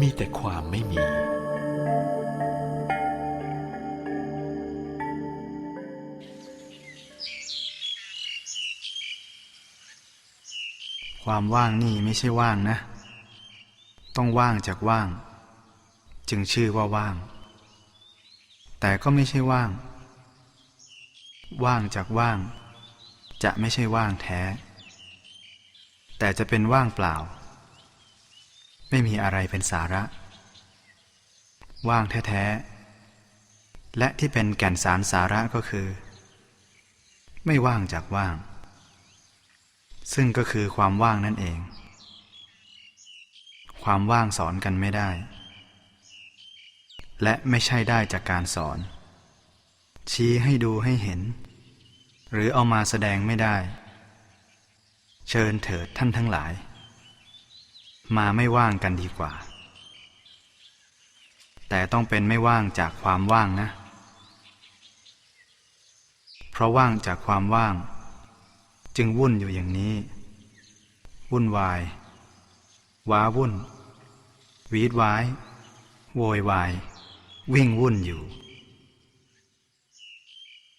มีแต่ความไม่มี ความว่างนี่ไม่ใช่ว่างนะ ต้องว่างจากว่าง จึงชื่อว่าว่าง แต่ก็ไม่ใช่ว่าง ว่างจากว่าง จะไม่ใช่ว่างแท้ แต่จะเป็นว่างเปล่า ไม่มีอะไรเป็นสาระ ว่างแท้ๆ และที่เป็นแก่นสารสาระก็คือ ไม่ว่างจากว่าง ซึ่งก็คือความว่างนั่นเอง ความว่างสอนกันไม่ได้ และไม่ใช่ได้จากการสอน ชี้ให้ดูให้เห็น หรือเอามาแสดงไม่ได้ เชิญเถิดท่านทั้งหลาย มาไม่ว่างกันดีกว่า แต่ต้องเป็นไม่ว่างจากความว่างนะ เพราะว่างจากความว่าง จึงวุ่นอยู่อย่างนี้ วุ่นวาย ว้าวุ่น วีดวาย โวยวาย วิ่งวุ่นอยู่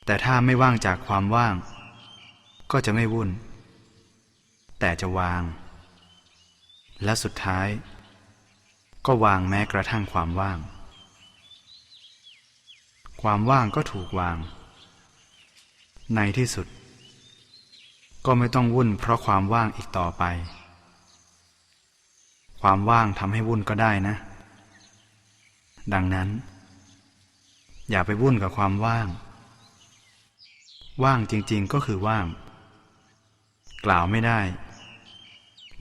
แต่ถ้าไม่ว่างจากความว่าง ก็จะไม่วุ่น แต่จะวาง และสุดท้าย ก็วางแม้กระทั่งความว่าง ความว่างก็ถูกวาง ในที่สุด ก็ไม่ต้องวุ่นเพราะความว่างอีกต่อไป ความว่างทำให้วุ่นก็ได้นะ ดังนั้น อย่าไปวุ่นกับความว่าง ว่างจริงๆก็คือว่าง กล่าวไม่ได้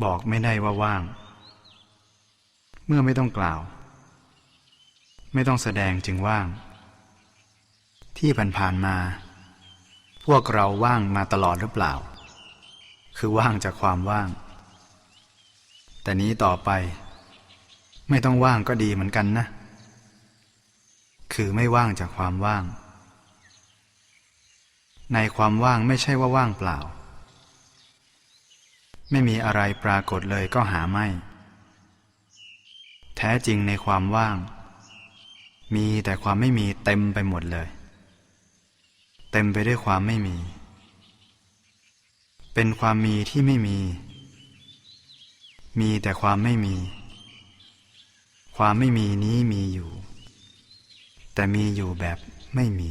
บอกไม่ได้ว่าว่าง เมื่อไม่ต้องกล่าว ไม่ต้องแสดงจึงว่าง ที่ผ่านๆมา พวกเราว่างมาตลอดหรือเปล่า คือว่างจากความว่าง แต่นี้ต่อไป ไม่ต้องว่างก็ดีเหมือนกันนะ คือไม่ว่างจากความว่าง ในความว่างไม่ใช่ว่าว่างเปล่า ไม่มีอะไรปรากฏเลยก็หาไม่ แท้จริงในความว่าง มีแต่ความไม่มีเต็มไปหมดเลย เต็มไปด้วยความไม่มี เป็นความมีที่ไม่มี มีแต่ความไม่มี ความไม่มีนี้มีอยู่ แต่มีอยู่แบบไม่มี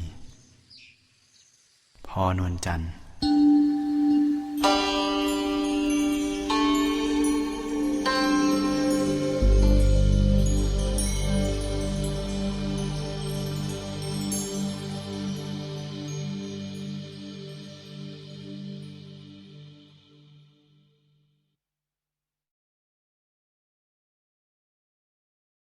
พอนวลจันทร์